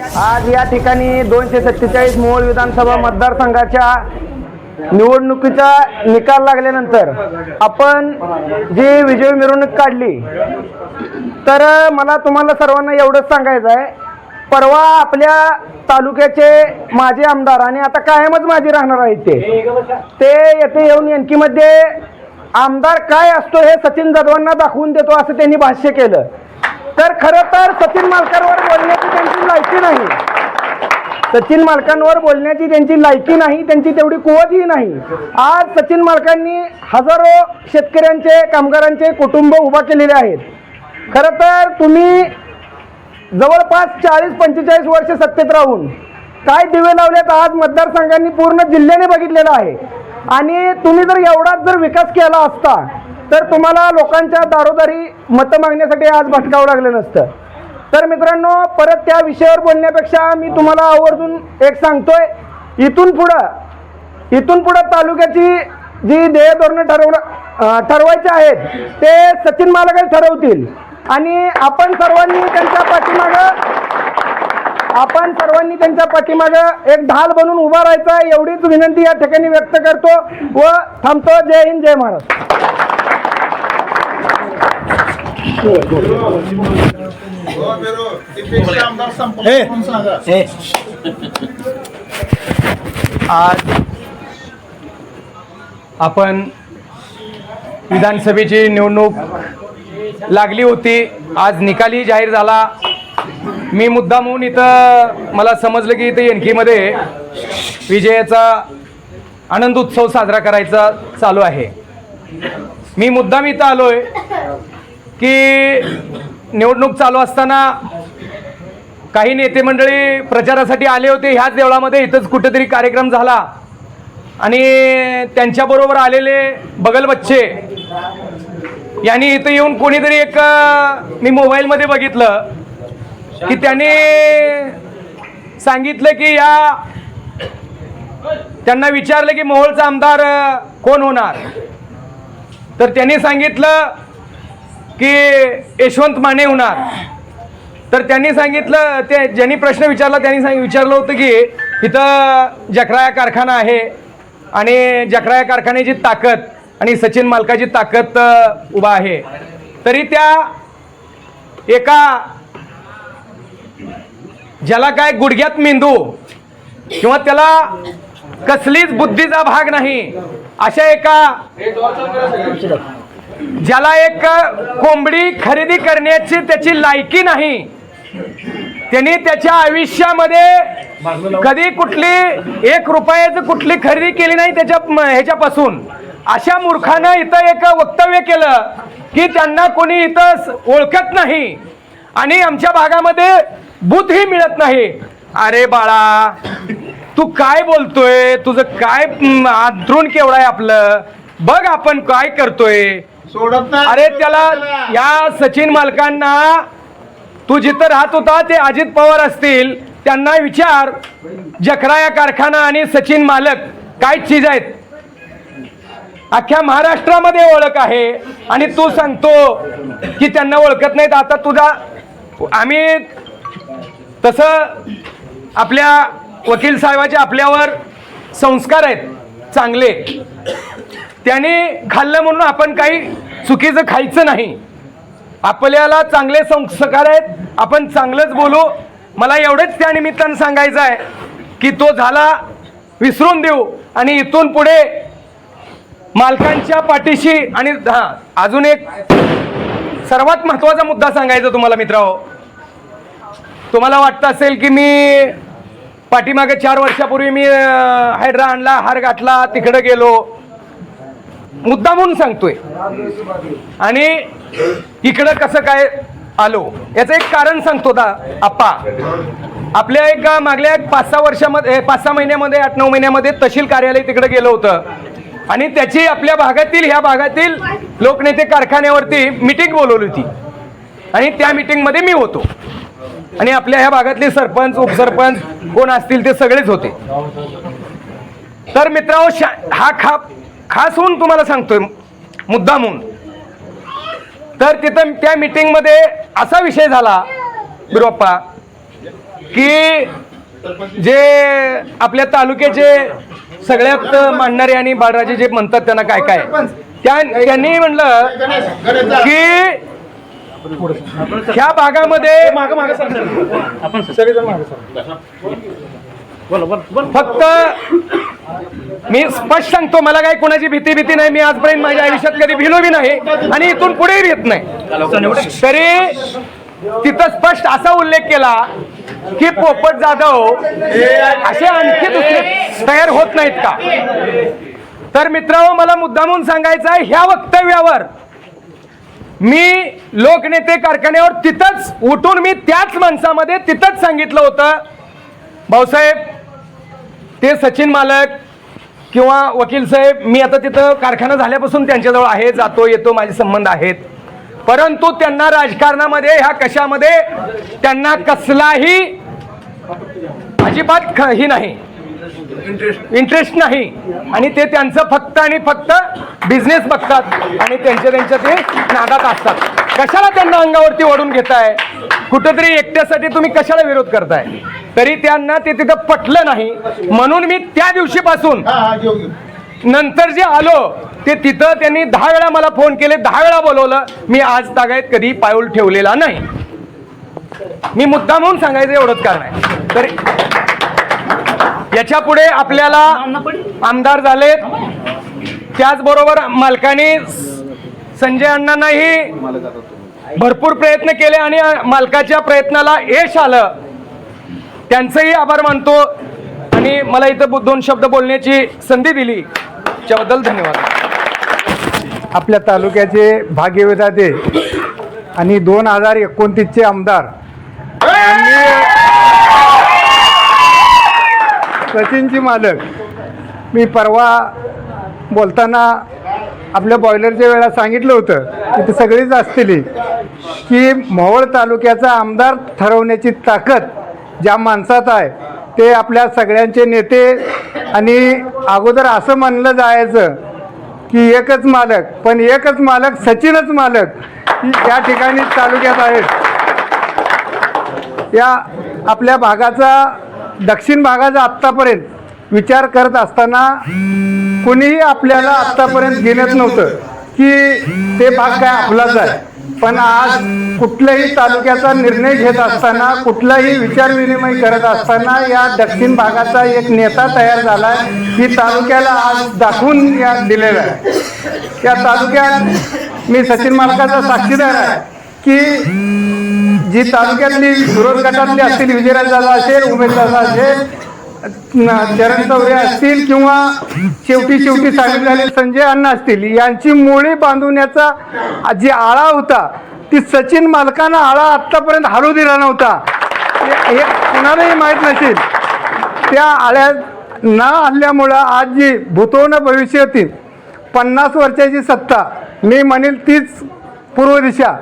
आज या ठिकाणी दोनशे सत्तेचाळीस मोहोळ विधानसभा मतदारसंघाच्या निवडणुकीचा निकाल लागल्यानंतर आपण जी विजय मिरवणूक काढली तर मला तुम्हाला सर्वांना एवढंच सांगायचं आहे परवा आपल्या तालुक्याचे माजी आमदार आणि आता कायमच माजी राहणार आहेत ते. ते येथे येऊन एनकीमध्ये आमदार काय असतो हे सचिन जाधवांना दाखवून देतो असं त्यांनी भाष्य केलं. तर खरं तर सचिन मालकांवर बोलण्याची त्यांची लायकी नाही. सचिन मालकांवर बोलण्याची त्यांची लायकी नाही त्यांची तेवढी कुवतही नाही. आज सचिन मालकांनी हजारो शेतकऱ्यांचे कामगारांचे कुटुंब उभा केलेले आहेत. खरं तर तुम्ही जवळपास चाळीस पंचेचाळीस वर्ष सत्तेत राहून काय दिवे लावलेत आज मतदारसंघांनी पूर्ण जिल्ह्याने बघितलेलं आहे. आणि तुम्ही जर एवढाच जर विकास केला असता तर तुम्हाला लोकांच्या दारोदारी मतं मागण्यासाठी आज भटकावं लागलं नसतं. तर मित्रांनो परत त्या विषयावर बोलण्यापेक्षा मी तुम्हाला आवर्जून एक सांगतोय. इथून पुढं इथून पुढं तालुक्याची जी ध्येय धोरणं ठरवणं ठरवायचे ठरवायची आहेत ते सचिन मालकच ठरवतील. आणि आपण सर्वांनी त्यांच्या पाठीमागं आपण सर्वांनी त्यांच्या पाठीमागं एक ढाल बनून उभा राहायचा एवढीच विनंती या ठिकाणी व्यक्त करतो व थांबतो. जय हिंद जय महाराष्ट्र. आज आपण विधानसभेची निवडणूक लागली होती. आज निकाली जाहीर झाला. मी मुद्दामहून इथं मला समजलं की इथं एनकीमध्ये विजयाचा आनंद उत्सव साजरा करायचा चालू आहे. मी मुद्दाम इथं आलोय. की निवडणूक चालू असताना काही नेते मंडळी प्रचारासाठी आले होते. ह्याच देवळामध्ये इथंच कुठेतरी कार्यक्रम झाला. आणि त्यांच्याबरोबर आलेले बगल बच्चे यांनी इथं येऊन कोणीतरी एक मी मोबाईलमध्ये बघितलं की त्यांनी सांगितलं की या त्यांना विचारलं की मोहोळचा आमदार कोण होणार? तर त्यांनी सांगितलं की यशवंत माने होणार. तर त्यांनी सांगितलं ते ज्यांनी प्रश्न विचारला त्यांनी सांग विचारलं होतं की इथं जकराया कारखाना आहे आणि जकराया कारखान्याची ताकद आणि सचिन मालकाची ताकद उभा आहे. तरी त्या एका ज्याला काय गुडघ्यात मेंदू किंवा त्याला कसलीच बुद्धीचा भाग नाही अशा एका ज्याला एक कोंबडी खरेदी करण्याची त्याची लायकी नाही त्यांनी त्याच्या आयुष्यामध्ये कधी कुठली एक रुपयाची कुठली खरेदी केली नाही त्याच्या ह्याच्यापासून. अशा मूर्खानं इथं एक वक्तव्य केलं की त्यांना कोणी इथं ओळखत नाही आणि आमच्या भागामध्ये बुद्धही मिळत नाही. अरे बाळा तू काय बोलतोय? तुझं काय म, अंथरूण केवढं आहे आपलं? बघ आपण काय करतोय. सोडत नाही. अरे त्याला या सचिन मालकांना तू जिथं राहत होता ते अजित पवार असतील त्यांना विचार. जखराया कारखाना आणि सचिन मालक काय चीज आहेत? अख्ख्या महाराष्ट्रामध्ये ओळख आहे आणि तू सांगतो की त्यांना ओळखत नाहीत. आता तुझा आम्ही तसं आपल्या वकील साहेबाचे आपल्यावर संस्कार आहेत चांगले. त्याने खाल्लं म्हणून आपण काही चुकीचं खायचं नाही. आपल्याला चांगले संस्कार आहेत. आपण चांगलंच बोलू. मला एवढंच त्या निमित्तानं सांगायचं आहे की तो झाला विसरून देऊ. आणि इथून पुढे मालकांच्या पाठीशी आणि हां अजून एक सर्वात महत्त्वाचा मुद्दा सांगायचा तुम्हाला मित्रांनो. तुम्हाला वाटतं असेल की मी पाठीमागे चार वर्षापूर्वी मी हायड्रा आणला हार गाठला तिकडं गेलो. मुद्दा म्हणून सांगतोय. आणि इकडं कसं काय आलो याचं एक कारण सांगतो दा आप्पा. आपल्या एक मागल्या एक पाच सहा वर्षामध्ये पाच सहा महिन्यामध्ये आठ नऊ महिन्यामध्ये तहसील कार्यालय तिकडे गेलं होतं. आणि त्याची आपल्या भागातील ह्या भागातील लोकनेते कारखान्यावरती मिटिंग बोलवली होती. आणि त्या मिटिंगमध्ये मी होतो. आणि आपल्या ह्या भागातले सरपंच उपसरपंच कोण असतील ते सगळेच होते. तर मित्रांनो शा हा खाप खास होऊन तुम्हाला सांगतोय मुद्दा म्हणून तर तिथं त्या मीटिंगमध्ये असा विषय झाला बिरोप्पा की जे आपल्या तालुक्याचे सगळ्यात मानणारे आणि बाळराजे जे म्हणतात त्यांना काय काय. त्या त्यांनी म्हणलं की ह्या भागामध्ये फक्त मी स्पष्ट सांगतो मला काही कोणाची भीती भीती नाही. मी आजपर्यंत माझ्या आयुष्यात कधी भिलो बी नाही आणि इथून पुढेही भीत नाही. तरी तिथं स्पष्ट असा उल्लेख केला की पोपट जाधव असे आणखी दुसरे तयार होत नाहीत का? तर मित्रांनो मला मुद्दामून सांगायचं आहे ह्या वक्तव्यावर मी लोकनेते कारखान्यावर तिथंच उठून मी त्याच माणसामध्ये तिथंच सांगितलं होतं. भाऊसाहेब ते सचिन मालक किंवा वकील साहेब मी आता तिथं कारखाना झाल्यापासून त्यांच्याजवळ आहे जातो येतो माझे संबंध आहेत. परंतु त्यांना राजकारणामध्ये ह्या कशामध्ये त्यांना कसलाही अजिबात ख- ही नाही. इंटरेस्ट नाही. आणि ते त्यांचं फक्त आणि फक्त बिझनेस बघतात आणि त्यांच्या त्यांच्या ते नादात असतात. कशाला त्यांना अंगावरती ओढून घेताय? कुठंतरी एकट्यासाठी तुम्ही कशाला विरोध करताय? तरी त्यांना ते तिथं पटलं नाही. म्हणून मी त्या दिवशीपासून नंतर जे आलो ते तिथं त्यांनी दहा वेळा मला फोन केले दहा वेळा बोलवलं. मी आज तागायत कधी पाऊल ठेवलेला नाही. मी मुद्दा म्हणून सांगायचं एवढंच कारण आहे. तरी याच्यापुढे आपल्याला आमदार झालेत. त्याचबरोबर मालकाने संजय अण्णांनाही भरपूर प्रयत्न केले आणि मालकाच्या प्रयत्नाला यश आलं. त्यांचंही आभार मानतो आणि मला इथं दोन शब्द बोलण्याची संधी दिली. त्याबद्दल धन्यवाद. आपल्या तालुक्याचे भाग्यविधाते आणि दोन हजार एकोणतीसचे आमदार सचिनची मालक. मी परवा बोलताना आपल्या बॉयलरच्या वेळा सांगितलं होतं की ते सगळीच असतील की मोहोळ तालुक्याचा आमदार ठरवण्याची ताकद ज्या माणसात आहे ते आपल्या सगळ्यांचे नेते आणि अगोदर असं म्हणलं जायचं की एकच मालक पण एकच मालक सचिनच मालक ही या ठिकाणी तालुक्यात आहेत या आपल्या भागाचा दक्षिण भागाचा आत्तापर्यंत विचार करत असताना कुणीही आपल्याला आत्तापर्यंत घेण्यात नव्हतं की ते भाग काय आपलाच आहे. पण आज कुठल्याही तालुक्याचा निर्णय घेत असताना कुठलाही विचारविनिमय करत असताना या दक्षिण भागाचा एक नेता तयार झाला आहे ही तालुक्याला आज दाखवून या दिलेला आहे. या तालुक्यात मी सचिन मालकाचा साक्षीदार आहे की जी तालुक्यातली विरोध गटातली असतील विजयराज दादा असेल उमेश दादा असेल चरण चौरे असतील किंवा शेवटी शेवटी सांगितलेले संजय अण्णा असतील यांची मुळी बांधवण्याचा जी आळा होता ती सचिन मालकानं आळा आत्तापर्यंत हलू दिला नव्हता. हे कुणालाही माहीत नसेल. त्या आळ्या न आल्यामुळं आज जी भूतोन भविष्यातील पन्नास वर्षाची सत्ता मी म्हणेल तीच पूर्व दिशा.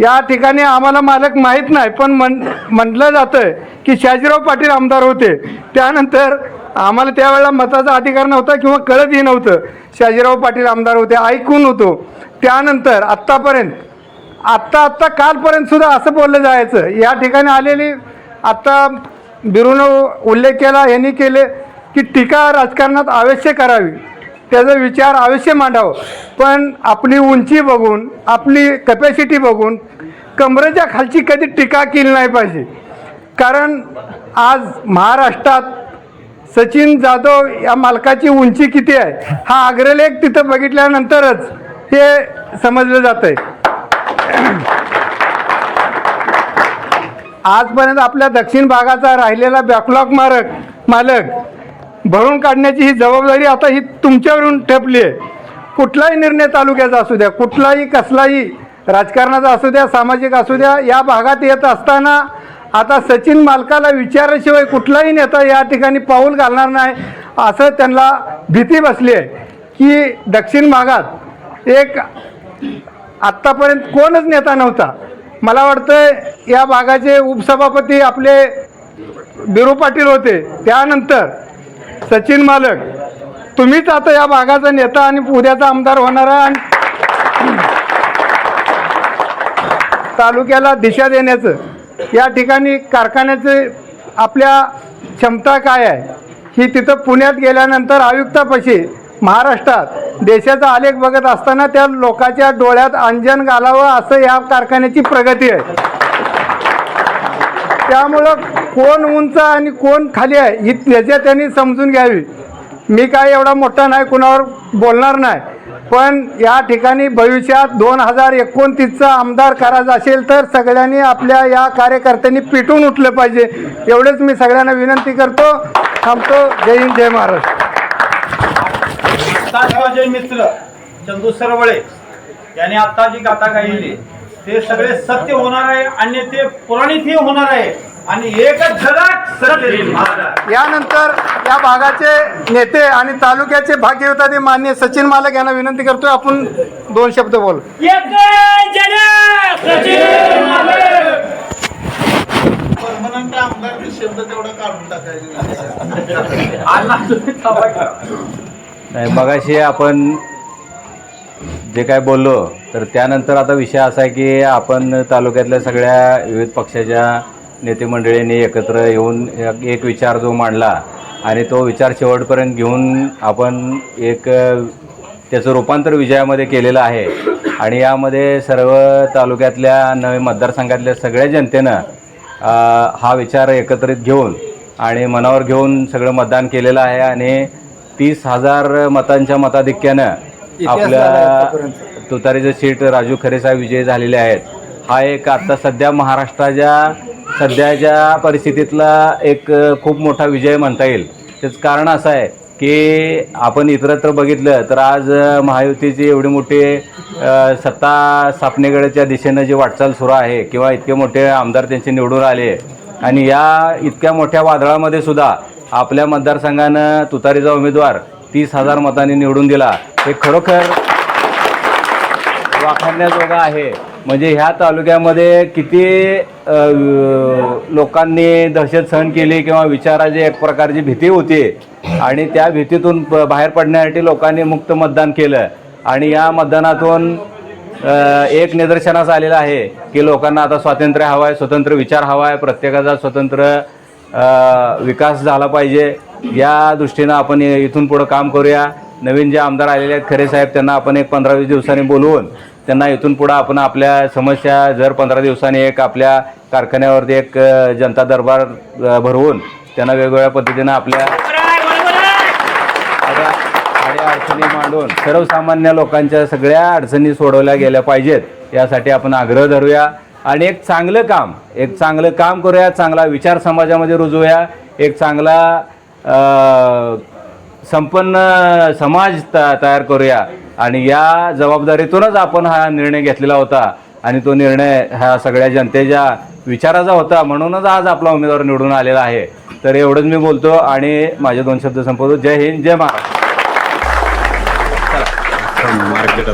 या ठिकाणी आम्हाला मालक माहीत नाही पण म्हण म्हटलं जातं की शाजीराव पाटील आमदार होते. त्यानंतर आम्हाला त्यावेळेला मताचा अधिकार नव्हता किंवा कळतही नव्हतं. शाजीराव पाटील आमदार होते ऐकून होतो. त्यानंतर आत्तापर्यंत आत्ता आत्ता कालपर्यंतसुद्धा असं बोललं जायचं. या ठिकाणी आलेली आत्ता बिरुनं उल्लेख केला यांनी केले की टीका राजकारणात अवश्य करावी. त्याचा विचार अवश्य मांडावं. पण आपली उंची बघून आपली कपॅसिटी बघून कमरेच्या खालची कधी टीका केली नाही पाहिजे. कारण आज महाराष्ट्रात सचिन जाधव या मालकाची उंची किती आहे हा अग्रलेख तिथं बघितल्यानंतरच हे समजलं जातं आहे आजपर्यंत आपल्या दक्षिण भागाचा राहिलेला बॅकलॉग मारक मालक भरून काढण्याची ही जबाबदारी आता ही तुमच्यावरून ठेपली आहे. कुठलाही निर्णय तालुक्याचा असू द्या कुठलाही कसलाही राजकारणाचा असू द्या सामाजिक असू द्या या भागात येत असताना आता सचिन मालकाला विचाराशिवाय कुठलाही नेता या ठिकाणी पाऊल घालणार नाही असं त्यांना भीती बसली आहे की दक्षिण भागात एक आत्तापर्यंत कोणच नेता नव्हता. मला वाटतं या भागाचे उपसभापती आपले बिरू पाटील होते. त्यानंतर सचिन मालक तुम्हीच आता या भागाचा नेता आणि उद्याचा आमदार होणार आहे आणि तालुक्याला दिशा देण्याचं या ठिकाणी कारखान्याचे आपल्या क्षमता काय आहे? ही तिथं पुण्यात गेल्यानंतर आयुक्तापाशी महाराष्ट्रात देशाचा आलेख बघत असताना त्या लोकांच्या डोळ्यात अंजन घालावं असं या कारखान्याची प्रगती आहे. त्यामुळं कोण उंच आणि कोण खाली आहे ही त्याच्या त्यांनी समजून घ्यावी. मी काय एवढा मोठा नाही कुणावर बोलणार नाही. पण या ठिकाणी भविष्यात दोन हजार एकोणतीसचा आमदार करायचा असेल तर सगळ्यांनी आपल्या या कार्यकर्त्यांनी पिटून उठलं पाहिजे. एवढंच मी सगळ्यांना विनंती करतो. थांबतो. जय हिंद जय महाराष्ट्र. मित्र चंदू सरवळे यांनी आता जी गाथा गायली ते सगळे सत्य होणार आहे आणि ते पुराणितही होणार आहे. आणि एकच झलक यानंतर या भागाचे नेते आणि तालुक्याचे भाग्यवताते मान्य सचिन मालक यांना विनंती करतोय आपण दोन शब्द बोल. परमनंट आमदार शब्द तेवढा काढून टाकायचे. नाही मगाशी आपण जे काय बोललो तर त्यानंतर आता विषय असा आहे की आपण तालुक्यातल्या सगळ्या विविध पक्षाच्या नेते मंडळींनी एकत्र येऊन एक- एक विचार जो मांडला आणि तो विचार शेवटपर्यंत घेऊन आपण एक त्याचं रूपांतर विजयामध्ये केलेलं आहे. आणि यामध्ये सर्व तालुक्यातल्या नवे मतदारसंघातल्या सगळ्या जनतेनं हा विचार एकत्रित घेऊन आणि मनावर घेऊन सगळं मतदान केलेलं आहे आणि तीस हजार मतांच्या मताधिक्यानं आपल्या तुतारीचं सीट राजू खरे साहेब विजयी झालेले आहेत. हा एक आता सध्या महाराष्ट्राच्या सध्याच्या परिस्थितीतला एक खूप मोठा विजय म्हणता येईल. त्याचं कारण असं आहे की आपण इतरत्र बघितलं तर आज महायुतीची एवढी मोठी सत्ता स्थापनेकडेच्या दिशेनं जी वाटचाल सुरू आहे किंवा इतके मोठे आमदार त्यांचे निवडून आले आणि या इतक्या मोठ्या वादळामध्ये सुद्धा आपल्या मतदारसंघानं तुतारीचा उमेदवार तीस हजार मतांनी निवडून दिला. हे खरोखर वाखाणण्याजोगा आहे. म्हणजे ह्या तालुक्यामध्ये किती लोकांनी दहशत सहन केली किंवा विचाराची एक प्रकारची भीती होती आणि त्या भीतीतून बाहेर पडण्यासाठी लोकांनी मुक्त मतदान केलं. आणि या मतदानातून एक निदर्शनास आलेलं आहे की लोकांना आता स्वातंत्र्य हवं आहे स्वतंत्र विचार हवा आहे प्रत्येकाचा स्वतंत्र विकास झाला पाहिजे. या दृष्टीनं आपण इथून पुढं काम करूया. नवीन जे आमदार आलेले आहेत खरे साहेब त्यांना आपण एक पंधरा वीस दिवसांनी बोलवून त्यांना इथून पुढं आपण आपल्या समस्या जर पंधरा दिवसांनी एक आपल्या कारखान्यावरती एक जनता दरबार भरवून त्यांना वेगवेगळ्या पद्धतीनं आपल्या अडचणी मांडून सर्वसामान्य लोकांच्या सगळ्या अडचणी सोडवल्या गेल्या पाहिजेत यासाठी आपण आग्रह धरूया. आणि एक चांगलं काम एक चांगलं काम करूया चांगला विचार समाजामध्ये रुजवूया एक चांगला संपन्न समाज त तयार करूया. आणि या जबाबदारीतूनच आपण हा निर्णय घेतलेला होता आणि तो निर्णय ह्या सगळ्या जनतेच्या विचाराचा होता म्हणूनच आज आपला उमेदवार निवडून आलेला आहे. तर एवढंच मी बोलतो आणि माझे दोन शब्द संपवतो. जय हिंद जय महाराष्ट्र. मार्केट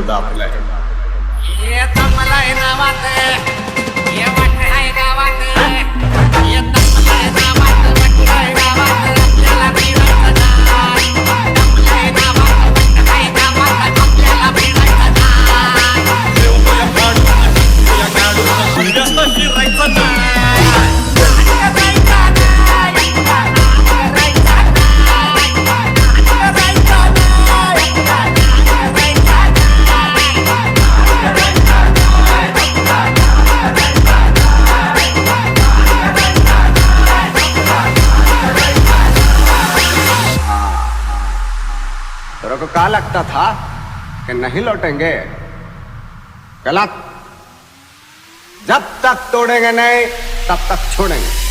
लगता था कि नहीं लौटेंगे। गलत। जब तक तोड़ेंगे नहीं तब तक छोड़ेंगे।